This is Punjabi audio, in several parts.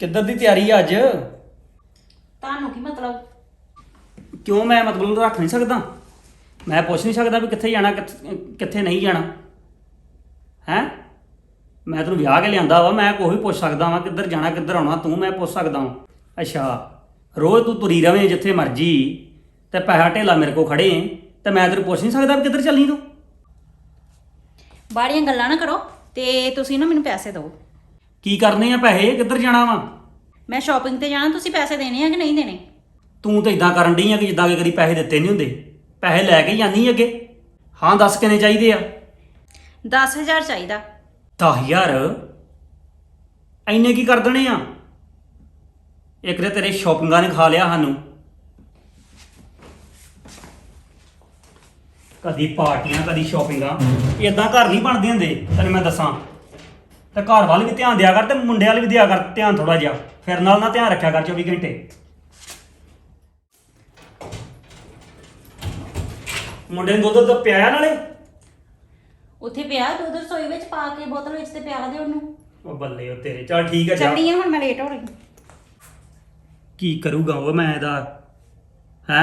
ਕਿੱਧਰ ਦੀ ਤਿਆਰੀ ਆ ਅੱਜ? ਤੁਹਾਨੂੰ ਕੀ ਮਤਲਬ? ਕਿਉਂ ਮੈਂ ਮਤਲਬ ਰੱਖ ਨਹੀਂ ਸਕਦਾ? ਮੈਂ ਪੁੱਛ ਨਹੀਂ ਸਕਦਾ ਵੀ ਕਿੱਥੇ ਜਾਣਾ ਕਿੱਥੇ ਕਿੱਥੇ ਨਹੀਂ ਜਾਣਾ। ਹੈ? ਮੈਂ ਤੈਨੂੰ ਵਿਆਹ ਕੇ ਲਿਆਂਦਾ ਵਾ ਮੈਂ ਕੋਈ ਪੁੱਛ ਸਕਦਾ ਵਾਂ ਕਿੱਧਰ ਜਾਣਾ ਕਿੱਧਰ ਆਉਣਾ ਤੂੰ ਮੈਂ ਪੁੱਛ ਸਕਦਾ ਵਾਂ। ਅੱਛਾ ਰੋਜ਼ ਤੂੰ ਤੁਰੀ ਰਵੇਂ ਜਿੱਥੇ ਮਰਜ਼ੀ ਤੇ ਪੈਸਾ ਢੇਲਾ ਮੇਰੇ ਕੋ ਖੜੇ ਏਂ, ਤੇ ਮੈਂ ਤੈਨੂੰ ਪੁੱਛ ਨਹੀਂ ਸਕਦਾ ਵੀ ਕਿੱਧਰ ਚੱਲੀ ਤੂੰ? ਬਾੜੀਆਂ ਗੱਲਾਂ ਨਾ ਕਰੋ ਤੇ ਤੁਸੀਂ ਨਾ ਮੈਨੂੰ ਪੈਸੇ ਦਿਓ। ਕੀ ਕਰਨੇ ਆ ਪੈਸੇ? ਕਿੱਧਰ ਜਾਣਾ ਵਾ? ਮੈਂ ਸ਼ਾਪਿੰਗ ਤੇ ਜਾਣਾ ਤੁਸੀਂ ਪੈਸੇ ਦੇਣੇ ਆ ਕਿ ਨਹੀਂ ਦੇਣੇ? ਤੂੰ ਤਾਂ ਇਦਾਂ ਕਰਨ ਡਈ ਆ ਕਿ ਜਿੱਦਾਂ ਕਿ ਕਦੀ ਪੈਸੇ ਦਿੱਤੇ ਨਹੀਂ ਹੁੰਦੇ। ਪੈਸੇ ਲੈ ਕੇ ਜਾਂਦੀ ਅੱਗੇ। ਹਾਂ ਦੱਸ ਕਿੰਨੇ ਚਾਹੀਦੇ ਆ? 10000 ਚਾਹੀਦਾ। 10000 ਐਨੇ ਕੀ ਕਰ ਦੇਣੇ ਆ? ਇੱਕ ਤੇ ਤੇਰੇ ਸ਼ਾਪਿੰਗਾਂ ਨੇ ਖਾ ਲਿਆ ਸਾਨੂੰ। ਕਦੀ ਪਾਰਟੀਆਂ ਕਦੀ ਸ਼ਾਪਿੰਗਾਂ ਇਦਾਂ ਘਰ ਨਹੀਂ ਬਣਦੇ ਹੁੰਦੇ ਤੈਨੂੰ ਮੈਂ ਦੱਸਾਂ। ਤੇ ਘਰ ਵੱਲ ਵੀ ਧਿਆਨ ਦਿਆ ਕਰ ਤੇ ਮੁੰਡੇ ਵੱਲ ਵੀ ਦਿਆ ਕਰ ਧਿਆਨ ਥੋੜਾ ਜਿਹਾ। ਫਿਰ ਨਾਲ ਨਾ ਧਿਆਨ ਰੱਖਿਆ ਕਰ 24 ਘੰਟੇ। ਮੁੰਡੇ ਨੂੰ ਦੁੱਧ ਦੁੱਧ ਪਿਆਇਆ ਨਾਲੇ? ਉੱਥੇ ਪਿਆ ਦੁੱਧ ਰਸੋਈ ਵਿੱਚ ਪਾ ਕੇ ਬੋਤਲ ਵਿੱਚ ਤੇ ਪਿਆ ਦੇ ਉਹਨੂੰ। ਉਹ ਬੱਲੇ ਉਹ ਤੇਰੇ ਚਲ ਠੀਕ ਆ ਜਾ। ਚੱਲੀ ਆ ਹੁਣ ਮੈਂ ਲੇਟ ਹੋ ਰਹੀ ਕੀ ਕਰੂਗਾ ਉਹ ਮੈਂ ਇਹਦਾ ਹੈ?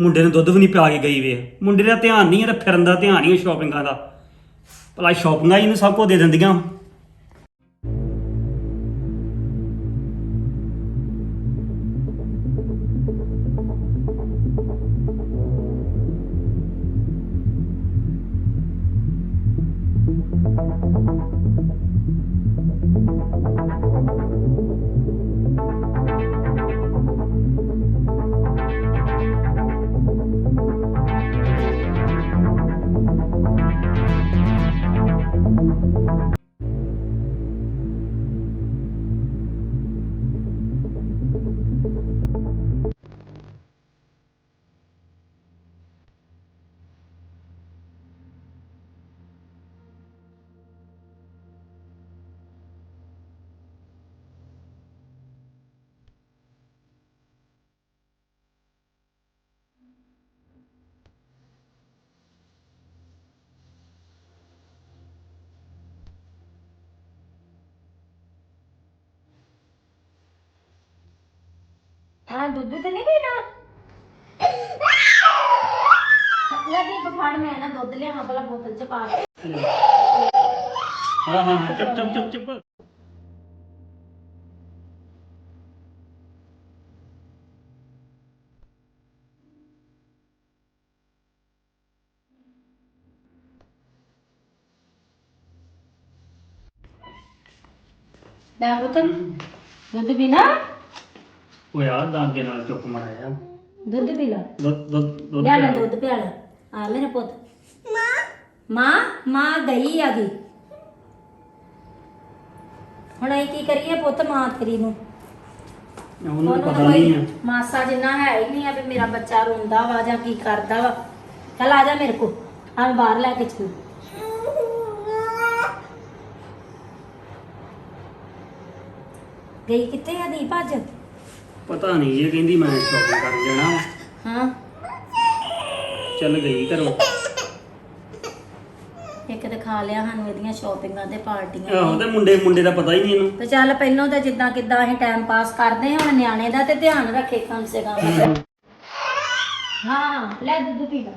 ਮੁੰਡੇ ਨੂੰ ਦੁੱਧ ਵੀ ਨਹੀਂ ਪਿਆ ਕੇ ਗਈ ਵੇ। ਮੁੰਡੇ ਦਾ ਧਿਆਨ ਨਹੀਂ ਇਹਦਾ ਫਿਰਨ ਦਾ ਧਿਆਨ ਹੀ ਸ਼ਾਪਿੰਗਾਂ ਦਾ। ਭਲਾ ਸ਼ਾਪਿੰਗਾਂ ਹੀ ਇਹਨੂੰ ਸਭ ਕੁਝ ਦੇ ਦਿੰਦੀਆਂ। うん。ਹਾਂ ਦੁੱਧ ਤੇ ਨਹੀਂ ਪੀਣਾ ਲੱਗੀ ਬਫੜ ਮੈਂ ਨਾ ਦੁੱਧ ਲਿਆਵਾਂ ਪਹਿਲਾਂ ਬੋਤਲ ਚ ਪਾ ਕੇ। ਹਾਂ ਹਾਂ ਚੁੱਪ ਚੁੱਪ ਚੁੱਪ ਚੁੱਪ। ਲੈ ਬੋਤਲ ਦੁੱਧ ਪੀਣਾ ਉਹ ਯਾਰ ਦਾਂਗੇ ਨਾਲ ਚੁੱਪ ਮਰਾਇਆ ਦੁੱਧ ਪੀ ਲੈ। ਦੁੱਧ ਦੁੱਧ ਦੁੱਧ ਲਿਆ ਲੈ ਦੁੱਧ ਪਿਆ ਲੈ ਆ ਮੇਰਾ ਪੁੱਤ। ਮਾਂ? ਮਾਂ ਮਾਂ ਗਈ ਆ ਗਈ ਹੁਣ ਅਸੀਂ ਕੀ ਕਰੀਏ ਪੁੱਤ ਮਾਂ ਤੇਰੀ ਨੂੰ? ਉਹਨੂੰ ਪਤਾ ਨਹੀਂ ਆ। ਕੋਈ ਮਾਸਾ ਜਿੰਨਾ ਹੈ ਹੀ ਨਹੀਂ ਆ ਵੀ ਮੇਰਾ ਬੱਚਾ ਰੋਂਦਾ ਵਾ ਜਾਂ ਕੀ ਕਰਦਾ ਵਾ। ਚੱਲ ਆ ਜਾ ਮੇਰੇ ਕੋ ਆ ਮੈਂ ਬਾਹਰ ਲੈ ਕੇ ਚੱਲ। ਗਈ ਕਿੱਥੇ ਆ ਦੀਪ ਅੱਜ? ਪਤਾ ਨਹੀਂ ਇਹ ਕਹਿੰਦੀ ਮੈਂ ਸ਼ਾਪਿੰਗ ਕਰਨ ਜਾਣਾ ਵਾ। ਹਾਂ। ਚੱਲ ਗਈ ਘਰੋਂ। ਇੱਕ ਤੇ ਖਾ ਲਿਆ ਸਾਨੂੰ ਇਹਦੀਆਂ ਸ਼ਾਪਿੰਗਾਂ ਤੇ ਪਾਰਟੀਆਂ ਆਹੋ ਤੇ। ਮੁੰਡੇ ਮੁੰਡੇ ਦਾ ਪਤਾ ਹੀ ਨਹੀਂ ਇਹਨੂੰ। ਤੇ ਚੱਲ ਪਹਿਲਾਂ ਤਾਂ ਜਿੱਦਾਂ ਕਿੱਦਾਂ ਅਸੀਂ ਟਾਈਮ ਪਾਸ ਕਰਦੇ ਹਾਂ ਹੁਣ ਨਿਆਣੇ ਦਾ ਤੇ ਧਿਆਨ ਰੱਖੇ ਕਮ ਸੇ ਕਮ। ਹਾਂ ਲੈ ਦੁੱਧ ਪੀ ਲੈ।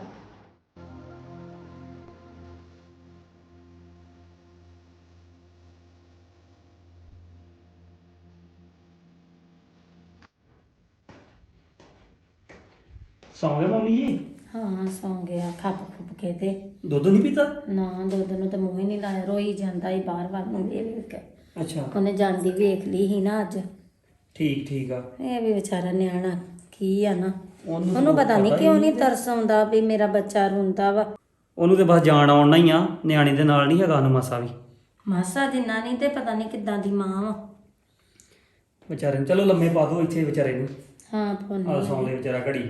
ਸੌਂ ਗਏ ਮੰਮੀ ਜੀ? ਹਾਂ ਸੌਂ ਗਿਆ ਖੱਪ ਖੁੱਪ ਕੇ ਤੇ। ਦੁੱਧ ਨਹੀਂ ਪੀਤਾ? ਨਾ ਦੁੱਧ ਨੂੰ ਤਾਂ ਮੂੰਹ ਹੀ ਨਹੀਂ ਲਾਇਆ ਰੋਈ ਜਾਂਦਾ ਹੀ ਬਾਰ ਬਾਰ ਨੂੰ ਵੇਖ ਵੇਖ ਕੇ ਅੱਛਾ। ਉਹਨੇ ਜਾਂਦੀ ਵੇਖ ਲਈ ਸੀ ਨਾ ਅੱਜ। ਠੀਕ ਠੀਕ ਆ। ਇਹ ਵੀ ਵਿਚਾਰਾ ਨਿਆਣਾ ਕੀ ਆ ਨਾ? ਉਹਨੂੰ ਉਹਨੂੰ ਪਤਾ ਨਹੀਂ ਹੀ ਕਿਉਂ ਨਹੀਂ ਤਰਸ ਆਉਂਦਾ ਵੀ ਮੇਰਾ ਬੱਚਾ ਰੋਂਦਾ ਵਾ। ਉਹਨੂੰ ਤੇ ਬਸ ਜਾਣ ਆਉਣਾ ਹੀ ਆ ਨਿਆਣੇ ਦੇ ਨਾਲ ਨਹੀਂ ਹੈਗਾ ਉਹਨੂੰ ਮਾਸਾ ਵੀ। ਮਾਸਾ ਜਿੰਨਾ ਨਹੀਂ ਤੇ ਪਤਾ ਨਹੀਂ ਕਿੱਦਾਂ ਦੀ ਮਾਂ ਵਾ। ਵਿਚਾਰੇ ਨੂੰ ਚਲੋ ਲੰਮੇ ਪਾ ਦਿਓ ਇੱਥੇ ਵਿਚਾਰੇ ਨੂੰ। ਹਾਂ ਆ ਤੁਹਾਨੂੰ ਸੌਂ ਦੇ ਵਿਚਾਰਾ ਘੜੀ।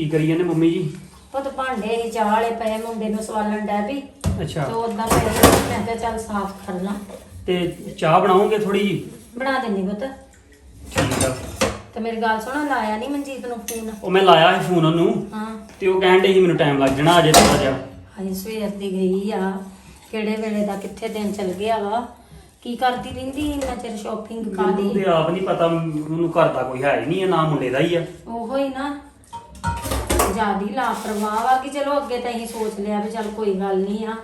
ਕੀ ਕਰੀ ਜਾਂਦੇ ਮੰਮੀ ਜੀ? ਪੁੱਤ ਭਾਂਡੇ ਸੀ ਚਾਹ ਵਾਲੇ ਪਏ ਮੁੰਡੇ ਨੂੰ ਸਵਾਲਣ ਡੈ ਵੀ ਅੱਛਾ। ਤੇ ਉਦਾਂ ਪਏ ਸੀ, ਮੈਂ ਕਿਹਾ ਚੱਲ ਸਾਫ਼ ਕਰ ਲਾਂ। ਤੇ ਚਾਹ ਬਣਾਉਂਗੇ ਥੋੜੀ ਜੀ? ਬਣਾ ਦਿੰਦੀ ਪੁੱਤ। ਠੀਕ ਆ। ਤੇ ਮੇਰੀ ਗੱਲ ਸੁਣੋ ਲਾਇਆ ਨਹੀਂ ਮਨਜੀਤ ਨੂੰ ਫੋਨ? ਉਹ ਮੈਂ ਲਾਇਆ ਸੀ ਫੋਨ ਉਹਨੂੰ। ਹਾਂ। ਤੇ ਉਹ ਕਹਿਣ ਡਈ ਸੀ ਮੈਨੂੰ ਟਾਈਮ ਲੱਗ ਜਾਣਾ ਅਜੇ ਥੋੜਾ ਜਿਹਾ। ਹਾਏ ਸਵੇਰ ਦੀ ਗਈ ਆ। ਕਿਹੜੇ ਵੇਲੇ ਦਾ ਕਿੱਥੇ ਦਿਨ ਚਲ ਗਿਆ ਵਾ? ਕੀ ਕਰਦੀ ਰਹਿੰਦੀ ਇੰਨਾ ਚਿਰ ਸ਼ਾਪਿੰਗ ਕਾਦੀ ਤੇ ਆਪ ਨਹੀਂ ਪਤਾ ਉਹਨੂੰ ਘਰ ਦਾ ਕੋਈ ਹੈ ਹੀ ਨਹੀਂ ਹੈ ਨਾ ਮੁੰਡੇ ਦਾ ਹੀ ਆ। ਉਹੋ ਹੀ ਨਾ। ਜਿਆਦੀ ਲਾਪਰਵਾਹ ਵਾ ਕਿ ਚਲੋ ਅੱਗੇ ਤਾਂ ਅਸੀਂ ਸੋਚ ਲਿਆ ਵੀ ਚੱਲ ਕੋਈ ਗੱਲ ਨਹੀਂ ਆ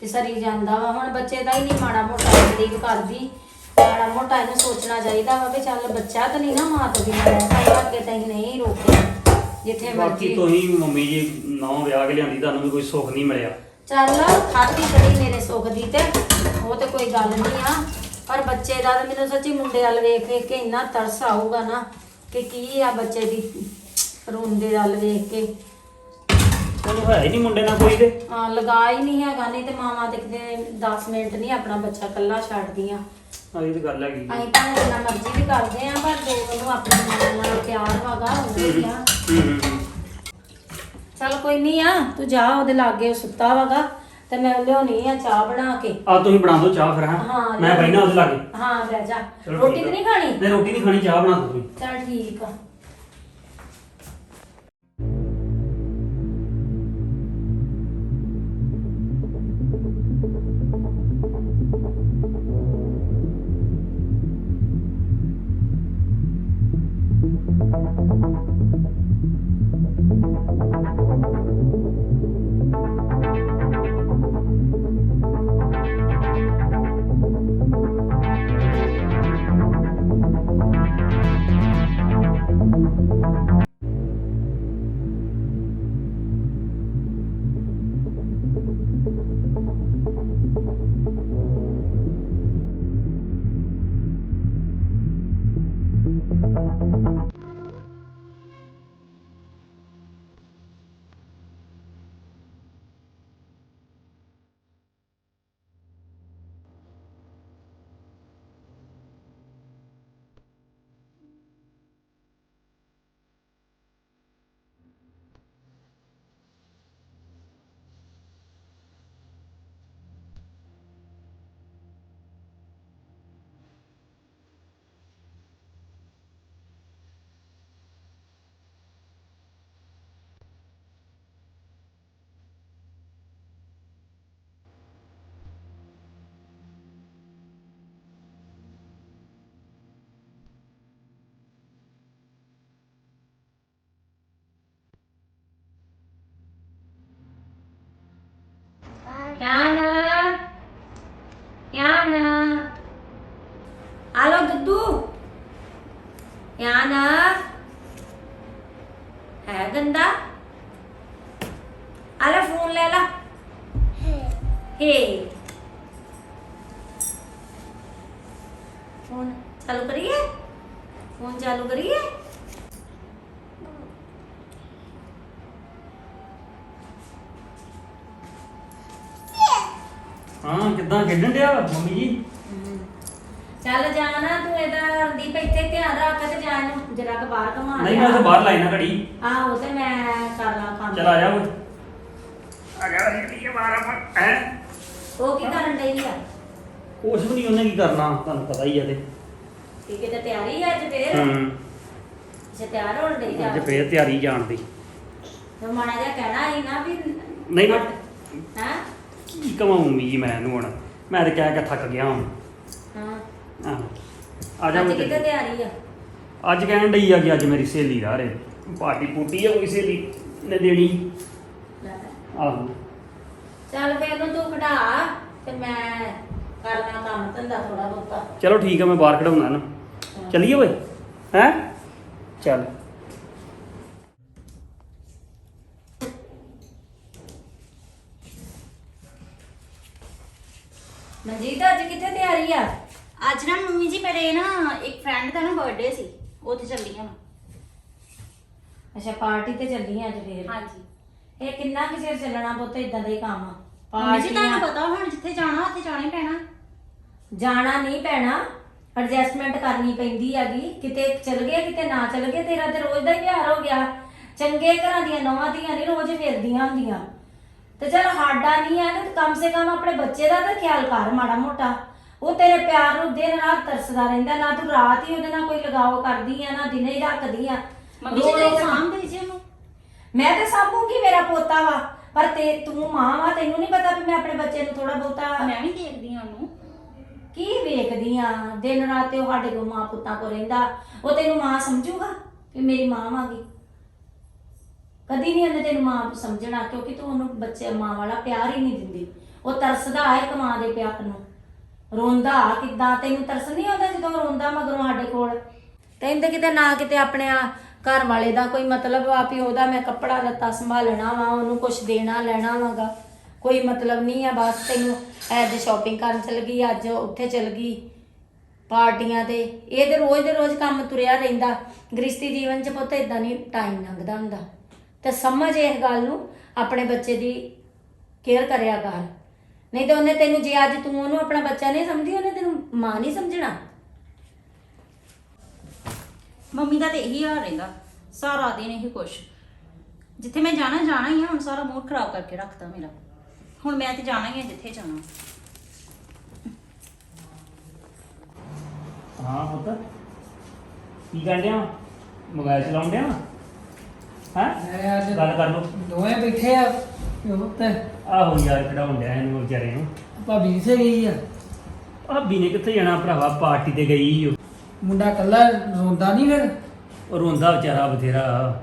ਤੇ ਸਰੀ ਜਾਂਦਾ ਵਾ। ਹੁਣ ਬੱਚੇ ਦਾ ਹੀ ਨਹੀਂ ਮਾੜਾ ਮੋਟਾ ਤਰੀਕ ਕਰਦੀ ਮਾੜਾ ਮੋਟਾ ਇਹਨੂੰ ਸੋਚਣਾ ਚਾਹੀਦਾ ਵਾ ਵੀ ਚੱਲ ਬੱਚਾ ਤਾਂ ਨਹੀਂ ਨਾ ਮਾਂ ਤੋਂ ਬਿਨਾਂ ਰਹਿ ਸਕਦਾ ਅੱਗੇ ਤਾਂ ਅਸੀਂ ਨਹੀਂ ਰੋਕਿਆ ਜਿੱਥੇ ਬਾਕੀ ਮਰਜ਼ੀ ਤੁਸੀਂ ਮੰਮੀ ਜੀ ਨੌ ਵਿਆਹ ਕੇ ਲਿਆਂਦੀ ਤੁਹਾਨੂੰ ਵੀ ਕੋਈ ਸੁੱਖ ਨਹੀਂ ਮਿਲਿਆ। ਚੱਲ ਖਾਦੀ ਕੜੀ ਮੇਰੇ ਸੁੱਖ ਦੀ ਤੇ ਉਹ ਤੇ ਕੋਈ ਗੱਲ ਨਹੀਂ ਆ। ਪਰ ਬੱਚੇ ਦਾ ਤਾਂ ਮੈਨੂੰ ਸੱਚੀ ਮੁੰਡੇ ਵੱਲ ਵੇਖ ਵੇਖ ਕੇ ਇੰਨਾ ਤਰਸ ਆਊਗਾ ਨਾ ਕਿ ਕੀ ਆ ਬੱਚੇ ਦੀ ਰੋਂਦੇ ਵੱਲ ਵੇਖ ਕੇ। ਚਲੋ ਹੈ ਹੀ ਨਹੀਂ ਮੁੰਡੇ ਨਾਲ ਕੋਈ ਤੇ। ਹਾਂ ਲਗਾ ਹੀ ਨਹੀਂ ਹੈਗਾ ਨਹੀਂ ਤੇ ਮਾਵਾਂ ਤੇ ਕਿਤੇ 10 ਮਿੰਟ ਨਹੀਂ ਆਪਣਾ ਬੱਚਾ ਇਕੱਲਾ ਛੱਡਦੀਆਂ। ਆਹ ਤਾਂ ਗੱਲ ਹੈਗੀ ਅਸੀਂ ਭਾਵੇਂ ਜਿੰਨਾ ਮਰਜ਼ੀ ਵੀ ਕਰਦੇ ਆ ਪਰ ਜੋ ਉਹਨੂੰ ਆਪਣੀ ਮਾਂ ਨਾਲ ਪਿਆਰ ਵਾਗਾ ਹੁੰਦੇ ਆ ਹੂੰ ਹੂੰ ਹੂੰ। ਚੱਲ ਕੋਈ ਨਹੀਂ ਆ ਤੂੰ ਜਾ ਉਹਦੇ ਲਾਗੇ ਸੁੱਤਾ ਵਾਗਾ ਤੇ ਮੈਂ ਲਿਆਉਣੀ ਆ ਚਾਹ ਬਣਾ ਕੇ। ਆ ਤੁਸੀਂ ਬਣਾ ਦਿਓ ਚਾਹ ਫਿਰ ਹਾਂ? ਹਾਂ, ਮੈਂ ਬੈਠਾ ਉਹਦੇ ਲਾਗੇ। ਹਾਂ ਬਹਿ ਜਾ। ਚਲੋ ਰੋਟੀ ਠੀਕ ਤੇ ਆ। ਨਹੀਂ ਖਾਣੀ? ਨਹੀਂ ਰੋਟੀ ਨਹੀਂ ਖਾਣੀ ਚਾਹ ਬਣਾ ਦਿਓ ਤੁਸੀਂ। ਚੱਲ ਠੀਕ ਆ। Yana ਹੈ ਗੰਦਾ ਆ ਲੈ ਫੋਨ ਲੈ ਲਾ ਹੇ ਫੋਨ ਚਾਲੂ ਕਰੀਏ ਫੋਨ ਚਾਲੂ ਕਰੀਏ ਹਾਂ ਕਿੱਦਾਂ ਖੇਡਣ ਡਿਆ ਮੰਮੀ ਜੀ? ਚੱਲ ਜਾਣਾ ਤੂੰ ਇਹਦਾ ਦੀਪ ਇੱਥੇ ਧਿਆਨ ਰੱਖ ਤੇ ਜਾ ਇਹਨੂੰ ਜਰਾ ਕੁ ਬਾਹਰ ਘਮਾ ਨਹੀਂ ਮੈਂ ਤਾਂ ਬਾਹਰ ਲਾਈ ਨਾ ਘੜੀ। ਆਹੋ ਤੇ ਮੈਂ ਕਰ ਲਾਂ ਕੰਮ। ਚਲ ਆ ਜਾ ਓਏ ਆ ਜਾ ਨਿਕਲੀਏ ਬਾਹਰ ਆਪਾਂ ਹੈ? ਉਹ ਕੀ ਕਰਨ ਡਈ ਆ? ਕੁਛ ਵੀ ਨਹੀਂ ਉਹਨੇ ਕੀ ਕਰਨਾ ਤੁਹਾਨੂੰ ਪਤਾ ਹੀ ਆ ਤੇ। ਕੀ ਕਿਤੇ ਤਿਆਰੀ ਆ ਅੱਜ ਫੇਰ? ਹੂੰ। ਜੇ ਤਿਆਰ ਹੋਣ ਡਈ ਜਾ ਅੱਜ ਫੇਰ ਤਿਆਰੀ ਜਾਣ ਦੀ। ਤੇ ਮਾੜਾ ਜਿਹਾ ਕਹਿਣਾ ਸੀ ਨਾ ਵੀ ਨਹੀਂ ਮੈਂ ਹਾਂ? ਕੀ ਕਵਾਂ ਮੰਮੀ ਜੀ ਮੈਂ ਇਹਨੂੰ ਹੁਣ। ਮੈਂ ਤੇ ਕਹਿ ਕੇ ਥੱਕ ਗਿਆ ਹਾਂ ਹਾਂ ਆਹੋ। ਆ ਜਾ ਅੱਜ ਮੈਂ ਕਿਤੇ ਤਿਆਰੀ ਆ? ਅੱਜ ਕਹਿਣ ਡਈ ਆ ਕਿ ਅੱਜ ਮੇਰੀ ਸਹੇਲੀ ਦਾ ਰੇ ਪਾਰਟੀ ਪੂਟੀ ਆ ਕੋਈ ਸਹੇਲੀ ਨੇ ਦੇਣੀ। ਲੈ। ਆਹੋ। ਚੱਲ ਫੇਰ ਨੂੰ ਤੂੰ ਖੜਾ ਤੇ ਮੈਂ ਕਰਨਾ ਕੰਮ ਧੰਦਾ ਥੋੜਾ ਬਹੁਤਾ। ਚਲੋ ਠੀਕ ਆ ਮੈਂ ਬਾਹਰ ਕਢਾਉਣਾ ਨਾ। ਚੱਲੀਏ ਓਏ। ਹੈ? ਚੱਲ। ਮਨਜੀਤ ਅੱਜ ਕਿੱਥੇ ਤਿਆਰੀ ਆ? ਅੱਜ ਨਾ ਮੰਮੀ ਜੀ ਮੇਰੇ ਨਾ ਇੱਕ ਫਰੈਂਡ ਦਾ ਨਾ ਬਰਥਡੇ ਸੀ ਉੱਥੇ ਚੱਲੀ ਆ ਮੈਂ ਅੱਛਾ ਪਾਰਟੀ ਤੇ ਚੱਲੀ ਆ ਅੱਜ ਫੇਰ? ਹਾਂਜੀ। ਇਹ ਕਿੰਨਾ ਕੁ ਚਿਰ ਚੱਲਣਾ ਪੁੱਤ ਇਦਾਂ ਦਾ ਹੀ ਕੰਮ? ਆ ਮੰਮੀ ਜੀ ਤੁਹਾਨੂੰ ਪਾਰਟੀਆਂ ਪਤਾ ਹੁਣ ਜਿੱਥੇ ਜਾਣਾ ਉੱਥੇ ਜਾਣਾ ਹੀ ਪੈਣਾ। ਜਾਣਾ ਨਹੀਂ ਪੈਣਾ। ਐਡਜਸਟਮੈਂਟ ਕਰਨੀ ਪੈਂਦੀ ਹੈਗੀ। ਕਿਤੇ ਚਲ ਗਏ ਕਿਤੇ ਨਾ ਚਲ ਗਏ ਤੇਰਾ ਤੇ ਰੋਜ਼ ਦਾ ਹੀ ਵਿਹਾਰ ਹੋ ਗਿਆ। ਚੰਗੇ ਘਰਾਂ ਦੀਆਂ ਨਵਾਂ ਦੀਆਂ ਨਹੀਂ ਰੋਜ਼ ਫਿਰਦੀਆਂ ਹੁੰਦੀਆਂ। ਤੇ ਚਲ ਸਾਡਾ ਨਹੀਂ ਆ ਨਾ ਤੇ ਕਮ ਸੇ ਕਮ ਆਪਣੇ ਬੱਚੇ ਦਾ ਤਾਂ ਖਿਆਲ ਕਰ ਮਾੜਾ ਮੋਟਾ। ਉਹ ਤੇਰੇ ਪਿਆਰ ਨੂੰ ਦਿਨ ਰਾਤ ਤਰਸਦਾ ਰਹਿੰਦਾ ਨਾ ਤੂੰ ਰਾਤ ਹੀ ਉਹਦੇ ਨਾਲ ਕੋਈ ਲਗਾਵ ਕਰਦੀ ਆ ਨਾ ਦਿਨੇ ਹੀ ਰੱਖਦੀ ਆ। ਮੰਮੀ ਜੀ ਰੋ ਰੋ ਤੁਸੀਂ ਕੇ- ਸਾਂਭਦੇ ਜੀ ਉਹਨੂੰ। ਮੈਂ ਤੇ ਸਾਂਭੂਗੀ ਮੇਰਾ ਪੋਤਾ ਵਾ ਪਰ ਤੇ ਤੂੰ ਮਾਂ ਵਾ ਤੈਨੂੰ ਨਹੀਂ ਪਤਾ ਵੀ ਮੈਂ ਆਪਣੇ ਬੱਚੇ ਨੂੰ ਥੋੜਾ ਬਹੁਤਾ ਮੈਂ ਵੀ ਦੇਖਦੀ ਹਾਂ ਉਹਨੂੰ। ਕੀ ਵੇਖਦੀ ਆ? ਦਿਨ ਰਾਤ ਤੇ ਉਹ ਸਾਡੇ ਕੋਲ ਮਾਂ ਪੁੱਤਾਂ ਕੋ ਰਹਿੰਦਾ। ਉਹ ਤੈਨੂੰ ਮਾਂ ਸਮਝੂਗਾ ਵੀ ਮੇਰੀ ਮਾਂ ਵਾਂਗੀ ਕਦੀ ਨਹੀਂ ਉਹਨੇ ਤੈਨੂੰ ਮਾਂ ਸਮਝਣਾ ਕਿਉਂਕਿ ਤੂੰ ਉਹਨੂੰ ਬੱਚੇ ਮਾਂ ਵਾਲਾ ਪਿਆਰ ਹੀ ਨਹੀਂ ਦਿੰਦੀ। ਉਹ ਤਰਸਦਾ ਹੈ ਇੱਕ ਮਾਂ ਦੇ ਪਿਆਰ ਨੂੰ। ਰੋਂਦਾ, ਕਿੱਦਾਂ? ਤੈਨੂੰ ਤਰਸ ਨਹੀਂ ਆਉਂਦਾ ਜਦੋਂ ਰੋਂਦਾ ਮਗਰੋਂ ਸਾਡੇ ਕੋਲ? ਤੈਨੂੰ ਤਾਂ ਕਿਤੇ ਨਾ ਕਿਤੇ ਆਪਣੇ ਆ ਘਰ ਵਾਲੇ ਦਾ ਕੋਈ ਮਤਲਬ ਆ ਵੀ ਉਹਦਾ ਮੈਂ ਕੱਪੜਾ ਲੱਤਾ ਸੰਭਾਲਣਾ ਵਾ, ਉਹਨੂੰ ਕੁਝ ਦੇਣਾ ਲੈਣਾ ਵਾਗਾ। ਕੋਈ ਮਤਲਬ ਨਹੀਂ ਆ, ਬਸ ਤੈਨੂੰ ਐਜ ਸ਼ਾਪਿੰਗ ਕਰਨ ਚਲ ਗਈ, ਅੱਜ ਉੱਥੇ ਚਲ ਗਈ ਪਾਰਟੀਆਂ ਤੇ। ਇਹ ਤੇ ਰੋਜ਼ ਦੇ ਰੋਜ਼ ਕੰਮ ਤੁਰਿਆ ਰਹਿੰਦਾ। ਗ੍ਰਿਸ਼ਤੀ ਜੀਵਨ ਚ ਪੁੱਤ ਇਦਾਂ ਨਹੀਂ ਟਾਈਮ ਲੰਘਦਾ ਹੁੰਦਾ। ਤੇ ਸਮਝ ਇਸ ਗੱਲ ਨੂੰ ਆਪਣੇ ਬੱਚੇ ਦੀ ਕੇਅਰ ਕਰਿਆ ਕਰ। ਨਹੀਂ ਤਾਂ ਉਹਨੇ ਤੈਨੂੰ ਜੇ ਅੱਜ ਤੂੰ ਉਹਨੂੰ ਆਪਣਾ ਬੱਚਾ ਨਹੀਂ ਸਮਝਦੀ ਉਹਨੇ ਤੈਨੂੰ ਮਾਂ ਨਹੀਂ ਸਮਝਣਾ। ਮੰਮੀ ਦਾ ਤੇ ਇਹੀ ਹਾਲ ਰਹਿੰਦਾ ਸਾਰਾ ਦਿਨ ਇਹੀ ਕੁਛ। ਜਿੱਥੇ ਮੈਂ ਜਾਣਾ ਜਾਣਾ ਹੀ ਆ ਹੁਣ ਸਾਰਾ ਮੂਡ ਖਰਾਬ ਕਰਕੇ ਰੱਖਤਾ ਮੇਰਾ। ਹੁਣ ਮੈਂ ਤੇ ਜਾਣਾ ਹੀ ਆ ਜਿੱਥੇ ਜਾਣਾ। ਹਾਂ ਪੁੱਤ। ਕੀ ਕਰ ਡਿਆ? ਮੋਬਾਈਲ ਚਲਾਉਣ ਡਿਆ? ਹਾਂ? ਮੈਂ ਅੱਜ ਗੱਲ ਕਰ ਲੋ ਦੋਵੇਂ ਬੈਠੇ ਆ। ਉਹ ਤੇ ਆਹੋ ਯਾਰ ਖੜਾਉਣ ਡਿਆ ਇਹਨੂੰ ਵਿਚਾਰੇ ਨੂੰ। ਭਾਬੀ ਸੇ ਗਈ ਆ? ਭਾਬੀ ਨੇ ਕਿੱਥੇ ਜਾਣਾ ਭਰਾਵਾ ਪਾਰਟੀ ਤੇ ਗਈ ਓ। ਮੁੰਡਾ ਕੱਲਾ ਰੋਂਦਾ ਨਹੀਂ ਫਿਰ? ਉਹ ਰੋਂਦਾ ਵਿਚਾਰਾ ਬਥੇਰਾ।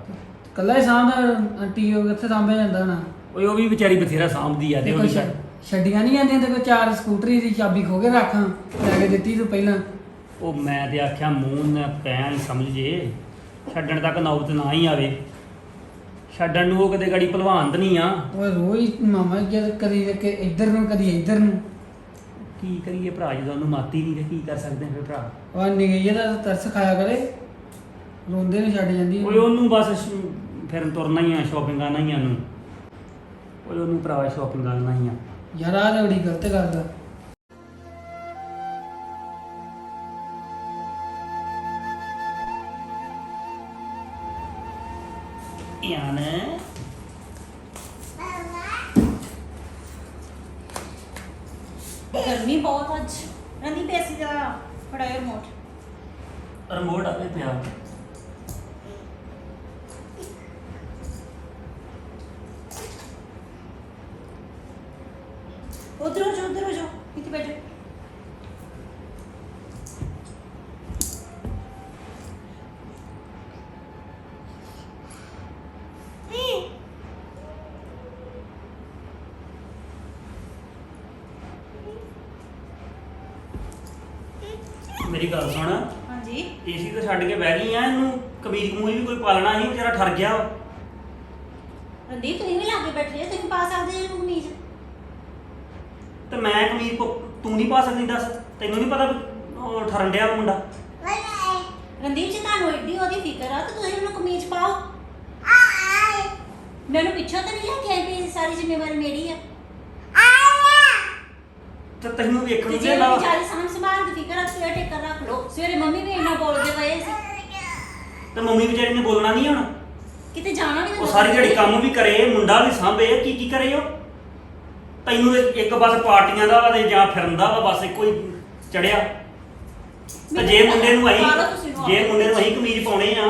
ਕੱਲਾ ਹੀ ਸਾਂਭਦਾ ਆਂਟੀ ਉਹ ਕਿੱਥੇ ਸਾਂਭਿਆ ਜਾਂਦਾ ਨਾ ਓਏ ਉਹ ਵੀ ਵਿਚਾਰੀ ਬਥੇਰਾ ਸਾਂਭਦੀ ਆ ਤੇ ਦੇਖੋ ਉਹਦੀ ਛ- ਛੱਡੀਆਂ ਨਹੀਂ ਜਾਂਦੀਆਂ ਤੇ ਕੋਈ ਚਾਰ ਸਕੂਟਰੀ ਦੀ ਚਾਬੀ ਖੋ ਕੇ ਰੱਖਾਂ ਲੈ ਕੇ ਦਿੱਤੀ ਤੂੰ ਪਹਿਲਾਂ। ਉਹ ਮੈਂ ਤੇ ਆਖਿਆ ਮੂੰਹ ਨਾ ਪੈਣ ਸਮਝ ਜੇ। ਛੱਡਣ ਤੱਕ ਨੌਬਤ ਨਾ ਹੀ ਆਵੇ। ਛੱਡਣ ਨੂੰ ਉਹ ਕਦੇ ਗੜੀ ਭਲਵਾਨ ਨਹੀਂ ਆ। ਉਹ ਰੋਜ਼ ਮਾਮਾ ਜਦ ਕਦੀ ਕਿ ਇੱਧਰ ਨੂੰ ਕਦੀ ਇੱਧਰ ਨੂੰ। ਕੀ ਕਰੀਏ ਭਰਾ ਜਦੋਂ ਉਹਨੂੰ ਮਾਤੀ ਨਹੀਂ ਤੇ ਕੀ ਕਰ ਸਕਦੇ ਫਿਰ ਭਰਾ? ਉਹ ਨਿਗਈਏ ਦਾ ਤਰਸ ਖਾਇਆ ਕਰੇ। ਰੋਂਦੇ ਨੂੰ ਛੱਡ ਜਾਂਦੀ ਓਏ ਉਹਨੂੰ ਬਸ ਸ਼- ਫਿਰ ਤੁਰਨਾ ਹੀ ਆ ਸ਼ਾਪਿੰਗਾਂ ਨਹੀਂ ਆ ਨੂੰ ਓਏ ਉਹਨੂੰ ਭਰਾ ਸ਼ਾਪਿੰਗਾਂ ਨਹੀਂ ਆ। ਯਾਰ ਆਹ ਤਾਂ ਬੜੀ ਗਲਤ ਗੱਲ ਆ। ਯਾਨ ਗਰਮੀ ਬਹੁਤ ਅੱਜ ਰੰਦੀ ਪੈਸੀ ਦਾ ਫੜਾਇਓ ਰਿਮੋਟ ਰਿਮੋਟ ਆਪੇ ਪਿਆ ਉਧਰ ਹੋ ਜਾ ਉਧਰ ਹੋ ਜਾ ਇੱਥੇ ਬੈਠੋ ਮੇਰੀ ਗੱਲ ਸੁਣ। ਹਾਂਜੀ। ਏਸੀ ਤੇ ਛੱਡ ਕੇ ਬਹਿ ਗਈ ਆ ਇਹਨੂੰ ਕਮੀਜ਼ ਕਮੂਜ਼ ਵੀ ਕੋਈ ਪਾਲਣਾ ਸੀ ਵਿਚਾਰਾ ਠਰ ਗਿਆ ਵਾ। ਰੰਦੀਪ ਤੁਸੀਂ ਵੀ ਲਾਗੇ ਬੈਠੇ ਹੋ ਤੁਸੀਂ ਪਾ ਸਕਦੇ ਹੋ ਕਮੀਜ਼? ਤੇ ਮੈਂ ਕਮੀਜ਼ ਪਾ- ਤੂੰ ਨਹੀਂ ਪਾ ਸਕਦੀ ਦੱਸ। ਤੈਨੂੰ ਨਹੀਂ ਪਤਾ ਵੀ ਉਹ ਠਰਨ ਡਿਆ ਵਾ ਮੁੰਡਾ। ਰੰਦੀਪ ਜੀ ਤੁਹਾਨੂੰ ਏਡੀ ਉਹਦੀ ਫਿਕਰ ਆ ਤੇ ਤੁਸੀਂ ਉਹਨੂੰ ਕਮੀਜ਼ ਪਾਓ। ਮੈਨੂੰ ਪਿੱਛੋਂ ਤਾਂ ਨਹੀਂ ਲੈ ਕੇ ਆਈ ਵੀ ਸਾਰੀ ਜ਼ਿੰਮੇਵਾਰੀ ਮੇਰੀ ਆ। ਤੇ ਤੈਨੂੰ ਵੇਖਣ ਤੇ ਨੂੰ ਜੇ ਦੇਣਾ ਮੇਰੀ ਜਾਰੀ ਸਾਂਭ ਸੰਭਾਲ ਦੀ ਫਿਕਰ ਆ ਸਵੇਰੇ ਟੇਕਰ ਰੱਖ ਲਓ ਸਵੇਰੇ ਮੰਮੀ ਵੀ ਇੰਨਾ ਬੋਲਦੇ ਪਏ ਸੀ। ਤੇ ਮੰਮੀ ਵਿਚਾਰੀ ਨੇ ਬੋਲਣਾ ਨਹੀਂ ਹੁਣ। ਕਿਤੇ ਜਾਣਾ ਵੀ ਉਹ ਸਾਰੀ ਜਿਹੜੀ ਕੰਮ ਵੀ ਕਰੇ ਮੁੰਡਾ ਵੀ ਸਾਂਭੇ ਕੀ ਕੀ ਕਰੇ ਉਹ? ਤੈਨੂੰ ਤੇ ਇੱਕ ਬਸ ਪਾਰਟੀਆਂ ਦਾ ਵਾ ਤੇ ਜਾਂ ਫਿਰਨ ਦਾ ਵਾ ਬਸ ਇੱਕੋ ਹੀ ਚੜਿਆ। ਤੇ ਜੇ ਮੁੰਡੇ ਨੂੰ ਅਸੀਂ ਜੇ। ਮੁੰਡੇ ਨੂੰ ਅਸੀਂ ਕਮੀਜ਼ ਪਾਉਣੇ ਆ